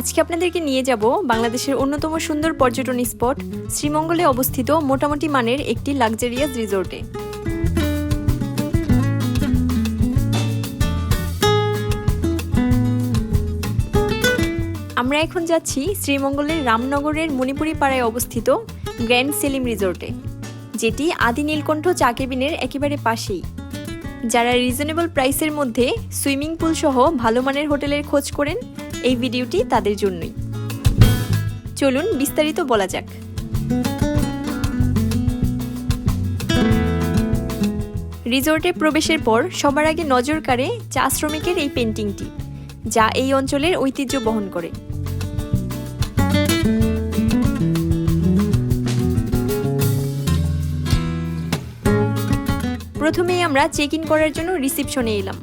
আজকে আপনাদেরকে নিয়ে যাব বাংলাদেশের অন্যতম সুন্দর পর্যটন স্পট, শ্রীমঙ্গলে অবস্থিত মোটামুটি মানের একটি লাক্সারিয়াস রিসোর্টে। আমরা এখন যাচ্ছি শ্রীমঙ্গলের রামনগরের মণিপুরি পাড়ায় অবস্থিত গ্র্যান্ড সেলিম রিসোর্টে, যেটি আদি নীলকণ্ঠ চা কেবিনের একেবারে পাশেই। যারা রিজনেবল প্রাইসের মধ্যে সুইমিং পুল সহ ভালো মানের হোটেলের খোঁজ করেন এই ভিডিওটি তাদের জন্যই। চলুন বিস্তারিত বলা যাক। রিসোর্টে প্রবেশের পর সবার আগে নজর কাড়ে চা শ্রমিকের এই পেন্টিংটি, যা এই অঞ্চলের ঐতিহ্য বহন করে। প্রথমেই আমরা চেক ইন করার জন্য রিসিপশনে এলাম।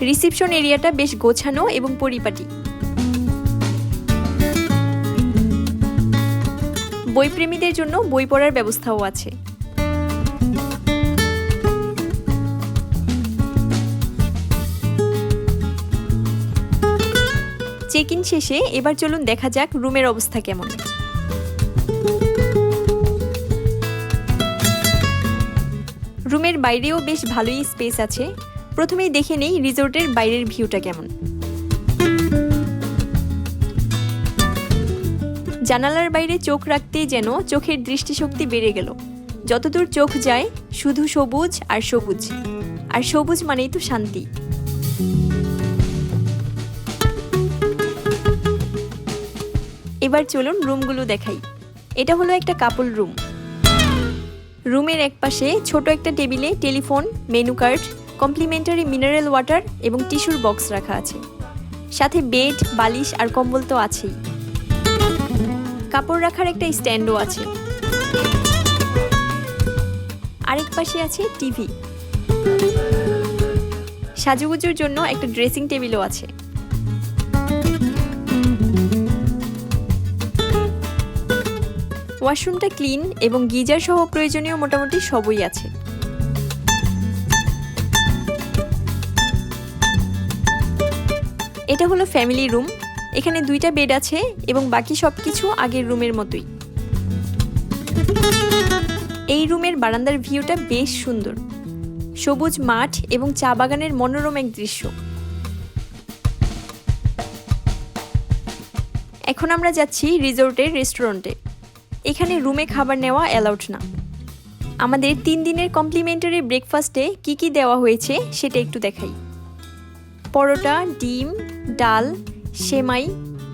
রিসিপশন এরিয়াটা বেশ গোছানো এবং পরিপাটি। বইপ্রেমীদের জন্য বই পড়ার ব্যবস্থাও আছে। চেক ইন শেষে এবার চলুন দেখা যাক রুমের অবস্থা কেমন। রুমের বাইরেও বেশ ভালোই স্পেস আছে। প্রথমেই দেখে নেই রিসোর্টের বাইরের ভিউটা কেমন। জানালার বাইরে চোখ রাখতেই যেন চোখের দৃষ্টিশক্তি বেড়ে গেল। যতদূর চোখ যায়, শুধু সবুজ আর সবুজ। আর সবুজ মানেই তো শান্তি। এবার চলুন রুমগুলো দেখাই। এটা হলো একটা কাপল রুম। রুমের একপাশে ছোট একটা টেবিলে telephone, menu card complimentary mineral water এবং টিস্যুর বক্স রাখা আছে। সাথে বেড, বালিশ আর কম্বল তো আছেই। কাপড় রাখার একটা স্ট্যান্ডও আছে। আরেক পাশে আছে টিভি। সাজুগুজুর জন্য একটা ড্রেসিং টেবিলও আছে। ওয়াশরুমটা ক্লিন এবং গিজার সহ প্রয়োজনীয় মোটামুটি সবই আছে। এটা হলো ফ্যামিলি রুম এখানে দুইটা বেড আছে এবং বাকি সব কিছু আগের রুমের মতোই। এই রুমের বারান্দার ভিউটা বেশ সুন্দর। সবুজ মাঠ এবং চা বাগানের মনোরম এক দৃশ্য। এখন আমরা যাচ্ছি রিসোর্টের রেস্টুরেন্টে। এখানে রুমে খাবার নেওয়া অ্যালাউড না। আমাদের তিন দিনের কমপ্লিমেন্টারি ব্রেকফাস্টে কি কি দেওয়া হয়েছে সেটা একটু দেখাই। পরোটা, ডিম, ডাল, সেমাই,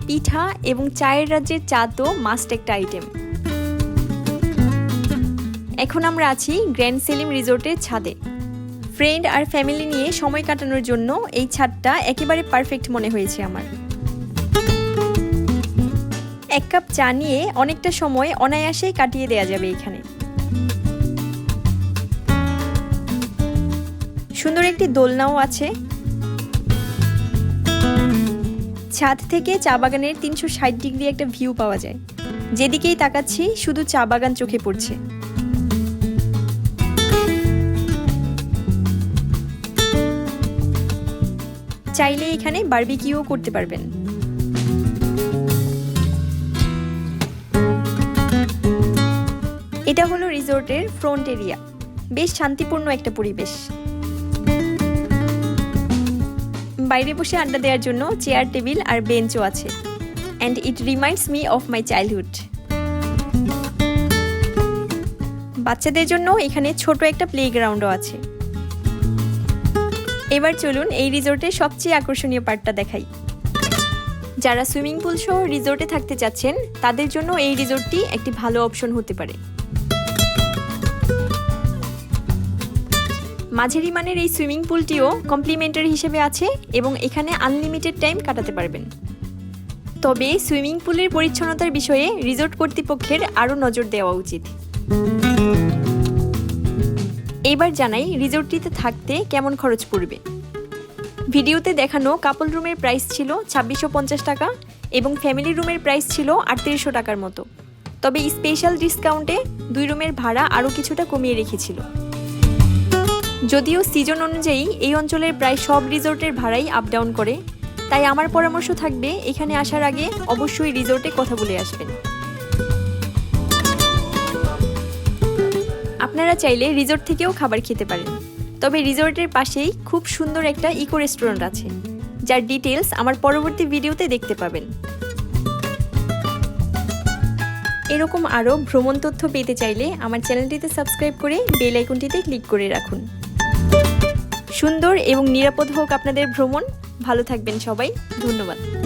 পিঠা এবং চায়ের রাজ্যের চা তো মাস্ট একটা আইটেম এখন আমরা আছি গ্র্যান্ড সেলিম রিসোর্টের ছাদে। ফ্রেন্ড আর ফ্যামিলি নিয়ে সময় কাটানোর জন্য এই ছাদটা একেবারে পারফেক্ট মনে হয়েছে আমার। এক কাপ চা নিয়ে অনেকটা সময় অনায়াসেই কাটিয়ে দেয়া যাবে এখানে। সুন্দর একটি দোলনাও আছে। ছাদ থেকে চা বাগানের তিনশো ষাট ডিগ্রি একটা ভিউ পাওয়া যায়। যেদিকেই তাকাচ্ছি, শুধু চা বাগান চোখে পড়ছে। চাইলে এখানে বারবিকিউও করতে পারবেন। এটা হলো রিসোর্টের ফ্রন্ট এরিয়া। বেশ শান্তিপূর্ণ একটা পরিবেশ। বাইরে বসে আড্ডা দেওয়ার জন্য চেয়ার, টেবিল আর বেঞ্চও আছে। And it reminds me of my childhood বাচ্চাদের জন্য এখানে ছোট একটা প্লেগ্রাউন্ডও আছে। এবার চলুন এই রিসোর্টের সবচেয়ে আকর্ষণীয় পার্টটা দেখাই। যারা সুইমিং পুল সহ রিসোর্টে থাকতে চাচ্ছেন, তাদের জন্য এই রিসোর্টটি একটি ভালো অপশন হতে পারে। মাঝারি মানের এই সুইমিং পুলটিও কমপ্লিমেন্টারি হিসেবে আছে এবং এখানে আনলিমিটেড টাইম কাটাতে পারবেন। তবে সুইমিং পুলের পরিচ্ছন্নতার বিষয়ে রিসোর্ট কর্তৃপক্ষের আরও নজর দেওয়া উচিত। এবার জানাই রিসোর্টটিতে থাকতে কেমন খরচ পড়বে। ভিডিওতে দেখানো কাপল রুমের প্রাইস ছিল ছাব্বিশশো পঞ্চাশ টাকা এবং ফ্যামিলি রুমের প্রাইস ছিল আটত্রিশশো টাকার মতো। তবে স্পেশাল ডিসকাউন্টে দুই রুমের ভাড়া আরও কিছুটা কমিয়ে রেখেছিল। যদিও সিজন অনুযায়ী এই অঞ্চলের প্রায় সব রিসোর্টের ভাড়াই আপ ডাউন করে, তাই আমার পরামর্শ থাকবে এখানে আসার আগে অবশ্যই রিসোর্টে কথা বলে আসবেন। আপনারা চাইলে রিসোর্ট থেকেও খাবার খেতে পারেন, তবে রিসোর্টের পাশেই খুব সুন্দর একটা ইকো রেস্টুরেন্ট আছে, যার ডিটেলস আমার পরবর্তী ভিডিওতে দেখতে পাবেন। এরকম আরও ভ্রমণ তথ্য পেতে চাইলে আমার চ্যানেলটিতে সাবস্ক্রাইব করে বেল আইকনটিতে ক্লিক করে রাখুন। সুন্দর এবং নিরাপদ হোক আপনাদের ভ্রমণ। ভালো থাকবেন সবাই। ধন্যবাদ।